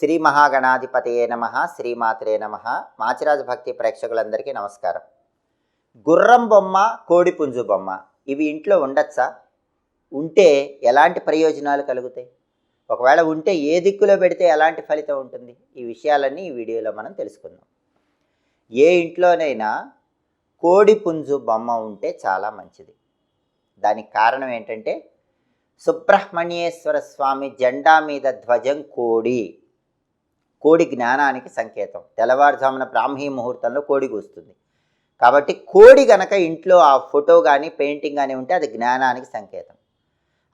శ్రీ మహాగణాధిపతయే నమ శ్రీమాత్రే నమ. మాచిరాజు భక్తి ప్రేక్షకులందరికీ నమస్కారం. గుర్రం బొమ్మ కోడిపుంజు బొమ్మ ఇవి ఇంట్లో ఉండొచ్చా? ఉంటే ఎలాంటి ప్రయోజనాలు కలుగుతాయి? ఒకవేళ ఉంటే ఏ దిక్కులో పెడితే ఎలాంటి ఫలితం ఉంటుంది? ఈ విషయాలన్నీ ఈ వీడియోలో మనం తెలుసుకుందాం. ఏ ఇంట్లోనైనా కోడిపుంజు బొమ్మ ఉంటే చాలా మంచిది. దానికి కారణం ఏంటంటే సుబ్రహ్మణ్యేశ్వర స్వామి జెండా మీద ధ్వజం కోడి. కోడి జ్ఞానానికి సంకేతం. తెల్లవారుజామున బ్రాహ్మీ ముహూర్తంలో కోడి కూస్తుంది. కాబట్టి కోడి గనక ఇంట్లో ఆ ఫోటో కానీ పెయింటింగ్ కానీ ఉంటే అది జ్ఞానానికి సంకేతం.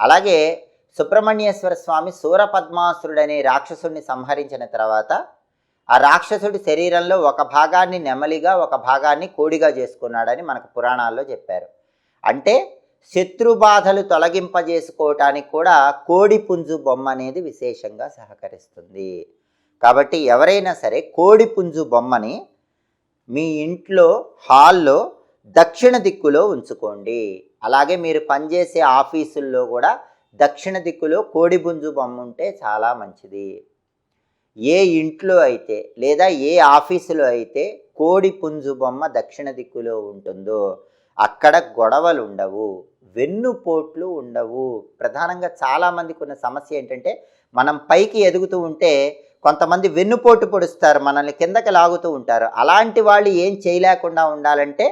అలాగే సుబ్రహ్మణ్యేశ్వర స్వామి సూరపద్మాసురుడనే రాక్షసుడిని సంహరించిన తర్వాత ఆ రాక్షసుడి శరీరంలో ఒక భాగాన్ని నెమలిగా ఒక భాగాన్ని కోడిగా చేసుకున్నాడని మనకు పురాణాల్లో చెప్పారు. అంటే శత్రు బాధలు తొలగింపజేసుకోవటానికి కూడా కోడి పుంజు బొమ్మ అనేది విశేషంగా సహకరిస్తుంది. కాబట్టి ఎవరైనా సరే కోడిపుంజు బొమ్మని మీ ఇంట్లో హాల్లో దక్షిణ దిక్కులో ఉంచుకోండి. అలాగే మీరు పనిచేసే ఆఫీసుల్లో కూడా దక్షిణ దిక్కులో కోడిపుంజు బొమ్మ ఉంటే చాలా మంచిది. ఏ ఇంట్లో అయితే లేదా ఏ ఆఫీసులో అయితే కోడిపుంజు బొమ్మ దక్షిణ దిక్కులో ఉంటుందో అక్కడ గొడవలు ఉండవు వెన్నుపోట్లు ఉండవు. ప్రధానంగా చాలామందికి ఉన్న సమస్య ఏంటంటే మనం పైకి ఎదుగుతూ ఉంటే కొంతమంది వెన్నుపోటు పొడుస్తారు మనల్ని కిందకి లాగుతూ ఉంటారు. అలాంటి వాళ్ళు ఏం చేయలేకుండా ఉండాలంటే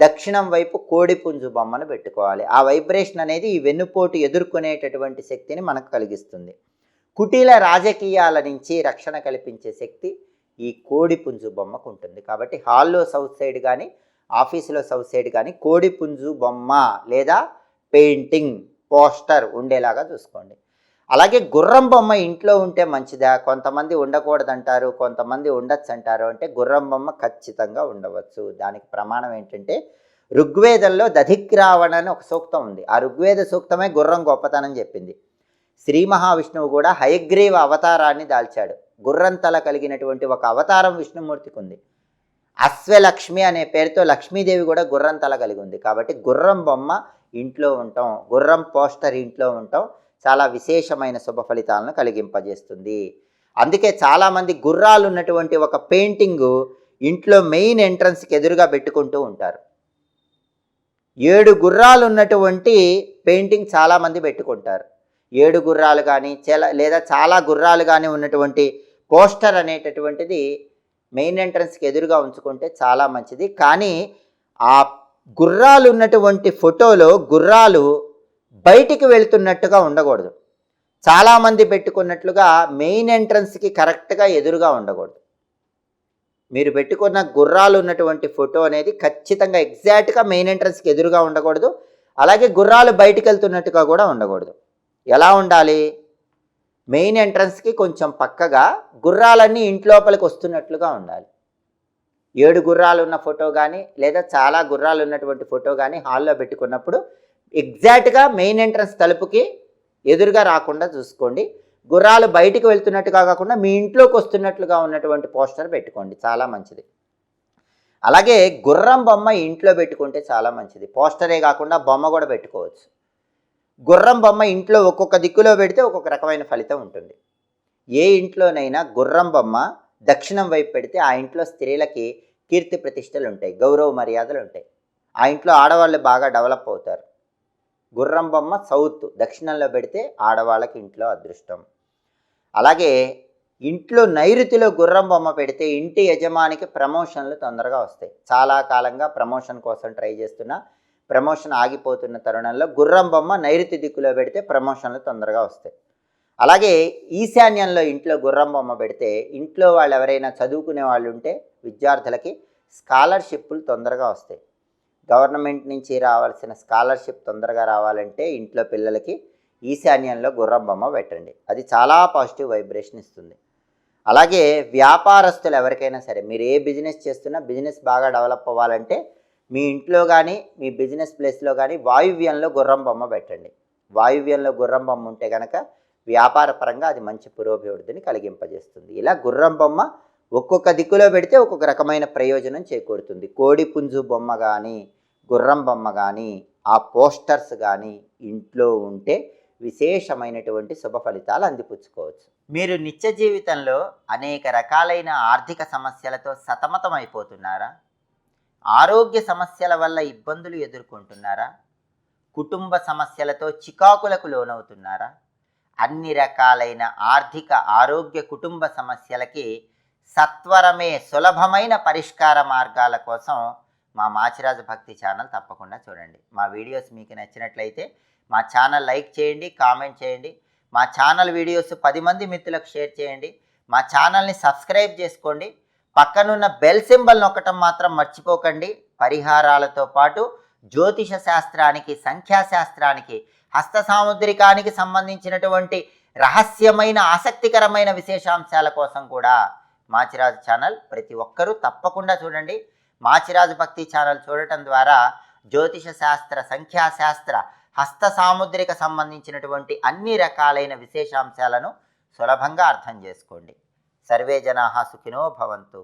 దక్షిణం వైపు కోడిపుంజు బొమ్మను పెట్టుకోవాలి. ఆ వైబ్రేషన్ అనేది ఈ వెన్నుపోటు ఎదుర్కొనేటటువంటి శక్తిని మనకు కలిగిస్తుంది. కుటీల రాజకీయాల నుంచి రక్షణ కల్పించే శక్తి ఈ కోడిపుంజు బొమ్మకు ఉంటుంది. కాబట్టి హాల్లో సౌత్ సైడ్ కానీ ఆఫీసులో సౌత్ సైడ్ కానీ కోడిపుంజు బొమ్మ లేదా పెయింటింగ్ పోస్టర్ ఉండేలాగా చూసుకోండి. అలాగే గుర్రం బొమ్మ ఇంట్లో ఉంటే మంచిదా? కొంతమంది ఉండకూడదంటారు కొంతమంది ఉండొచ్చు అంటారు అంటే గుర్రం బొమ్మ ఖచ్చితంగా ఉండవచ్చు. దానికి ప్రమాణం ఏంటంటే ఋగ్వేదంలో దధిక్రావణ అని ఒక సూక్తం ఉంది. ఆ ఋగ్వేద సూక్తమే గుర్రం గొప్పతనం చెప్పింది. శ్రీ మహావిష్ణువు కూడా హయగ్రీవ అవతారాన్ని దాల్చాడు. గుర్రం తల కలిగినటువంటి ఒక అవతారం విష్ణుమూర్తికి ఉంది. అశ్వలక్ష్మి అనే పేరుతో లక్ష్మీదేవి కూడా గుర్రం తల కలిగి ఉంది. కాబట్టి గుర్రం బొమ్మ ఇంట్లో ఉంటాం గుర్రం పోస్టర్ ఇంట్లో ఉంటాం చాలా విశేషమైన శుభ ఫలితాలను కలిగింపజేస్తుంది. అందుకే చాలామంది గుర్రాలు ఉన్నటువంటి ఒక పెయింటింగు ఇంట్లో మెయిన్ ఎంట్రన్స్కి ఎదురుగా పెట్టుకుంటూ ఉంటారు. ఏడు గుర్రాలు ఉన్నటువంటి పెయింటింగ్ చాలామంది పెట్టుకుంటారు. ఏడు గుర్రాలు కానీ చాలా లేదా చాలా గుర్రాలు కానీ ఉన్నటువంటి పోస్టర్ అనేటటువంటిది మెయిన్ ఎంట్రన్స్కి ఎదురుగా ఉంచుకుంటే చాలా మంచిది. కానీ ఆ గుర్రాలు ఉన్నటువంటి ఫోటోలో గుర్రాలు బయటికి వెళ్తున్నట్టుగా ఉండకూడదు. చాలామంది పెట్టుకున్నట్లుగా మెయిన్ ఎంట్రన్స్కి కరెక్ట్గా ఎదురుగా ఉండకూడదు. మీరు పెట్టుకున్న గుర్రాలు ఉన్నటువంటి ఫోటో అనేది ఖచ్చితంగా ఎగ్జాక్ట్గా మెయిన్ ఎంట్రన్స్కి ఎదురుగా ఉండకూడదు. అలాగే గుర్రాలు బయటికి వెళ్తున్నట్టుగా కూడా ఉండకూడదు. ఎలా ఉండాలి? మెయిన్ ఎంట్రన్స్కి కొంచెం పక్కగా గుర్రాలన్నీ ఇంట్లోపలికి వస్తున్నట్లుగా ఉండాలి. ఏడు గుర్రాలు ఉన్న ఫోటో కానీ లేదా చాలా గుర్రాలు ఉన్నటువంటి ఫోటో కానీ హాల్లో పెట్టుకున్నప్పుడు ఎగ్జాక్ట్గా మెయిన్ ఎంట్రన్స్ తలుపుకి ఎదురుగా రాకుండా చూసుకోండి. గుర్రాలు బయటికి వెళ్తున్నట్టుగా కాకుండా మీ ఇంట్లోకి వస్తున్నట్లుగా ఉన్నటువంటి పోస్టర్ పెట్టుకోండి. చాలా మంచిది. అలాగే గుర్రం బొమ్మ ఇంట్లో పెట్టుకుంటే చాలా మంచిది. పోస్టరే కాకుండా బొమ్మ కూడా పెట్టుకోవచ్చు. గుర్రం బొమ్మ ఇంట్లో ఒక్కొక్క దిక్కులో పెడితే ఒక్కొక్క రకమైన ఫలితం ఉంటుంది. ఏ ఇంట్లోనైనా గుర్రం బొమ్మ దక్షిణం వైపు పెడితే ఆ ఇంట్లో స్త్రీలకి కీర్తి ప్రతిష్టలు ఉంటాయి గౌరవ మర్యాదలు ఉంటాయి ఆ ఇంట్లో ఆడవాళ్ళు బాగా డెవలప్ అవుతారు. గుర్రం బొమ్మ సౌత్ దక్షిణంలో పెడితే ఆడవాళ్ళకి ఇంట్లో అదృష్టం. అలాగే ఇంట్లో నైరుతిలో గుర్రం బొమ్మ పెడితే ఇంటి యజమానికి ప్రమోషన్లు తొందరగా వస్తాయి. చాలా కాలంగా ప్రమోషన్ కోసం ట్రై చేస్తున్న ప్రమోషన్ ఆగిపోతున్న తరుణంలో గుర్రం బొమ్మ నైరుతి దిక్కులో పెడితే ప్రమోషన్లు తొందరగా వస్తాయి. అలాగే ఈశాన్యంలో ఇంట్లో గుర్రం బొమ్మ పెడితే ఇంట్లో వాళ్ళు ఎవరైనా చదువుకునే వాళ్ళు ఉంటే విద్యార్థులకి స్కాలర్షిప్లు తొందరగా వస్తాయి. గవర్నమెంట్ నుంచి రావాల్సిన స్కాలర్షిప్ తొందరగా రావాలంటే ఇంట్లో పిల్లలకి ఈశాన్యంలో గుర్రం బొమ్మ పెట్టండి. అది చాలా పాజిటివ్ వైబ్రేషన్ ఇస్తుంది. అలాగే వ్యాపారస్తులు ఎవరికైనా సరే మీరు ఏ బిజినెస్ చేస్తున్నా బిజినెస్ బాగా డెవలప్ అవ్వాలంటే మీ ఇంట్లో కానీ మీ బిజినెస్ ప్లేస్లో కానీ వాయువ్యంలో గుర్రం బొమ్మ పెట్టండి. వాయువ్యంలో గుర్రం బొమ్మ ఉంటే కనుక వ్యాపార పరంగా అది మంచి పురోభివృద్ధిని కలిగింపజేస్తుంది. ఇలా గుర్రం బొమ్మ ఒక్కొక్క దిక్కులో పెడితే ఒక్కొక్క రకమైన ప్రయోజనం చేకూరుతుంది. కోడి పుంజు బొమ్మ కానీ గుర్రం బొమ్మ కానీ ఆ పోస్టర్స్ కానీ ఇంట్లో ఉంటే విశేషమైనటువంటి శుభ ఫలితాలు అందిపుచ్చుకోవచ్చు. మీరు నిత్య జీవితంలో అనేక రకాలైన ఆర్థిక సమస్యలతో సతమతమైపోతున్నారా? ఆరోగ్య సమస్యల వల్ల ఇబ్బందులు ఎదుర్కొంటున్నారా? కుటుంబ సమస్యలతో చికాకులకు లోనవుతున్నారా? అన్ని రకాలైన ఆర్థిక ఆరోగ్య కుటుంబ సమస్యలకి సత్వరమే సులభమైన పరిష్కార మార్గాల కోసం మా మాచిరాజు భక్తి ఛానల్ తప్పకుండా చూడండి. మా వీడియోస్ మీకు నచ్చినట్లయితే మా ఛానల్ లైక్ చేయండి కామెంట్ చేయండి. మా ఛానల్ వీడియోస్ పది మంది మిత్రులకు షేర్ చేయండి. మా ఛానల్ని సబ్స్క్రైబ్ చేసుకోండి. పక్కనున్న బెల్ సింబల్ నొక్కటం మాత్రం మర్చిపోకండి. పరిహారాలతో పాటు జ్యోతిష శాస్త్రానికి సంఖ్యాశాస్త్రానికి హస్త సాముద్రికానికి సంబంధించినటువంటి రహస్యమైన ఆసక్తికరమైన విశేషాంశాల కోసం కూడా మాచిరాజు ఛానల్ ప్రతి ఒక్కరూ తప్పకుండా చూడండి. మాచిరాజు భక్తి ఛానల్ చూడటం ద్వారా జ్యోతిష శాస్త్ర సంఖ్యాశాస్త్ర హస్త సాముద్రిక సంబంధించినటువంటి అన్ని రకాలైన విశేషాంశాలను సులభంగా అర్థం చేసుకోండి. సర్వే జనా సుఖినో భవంతు.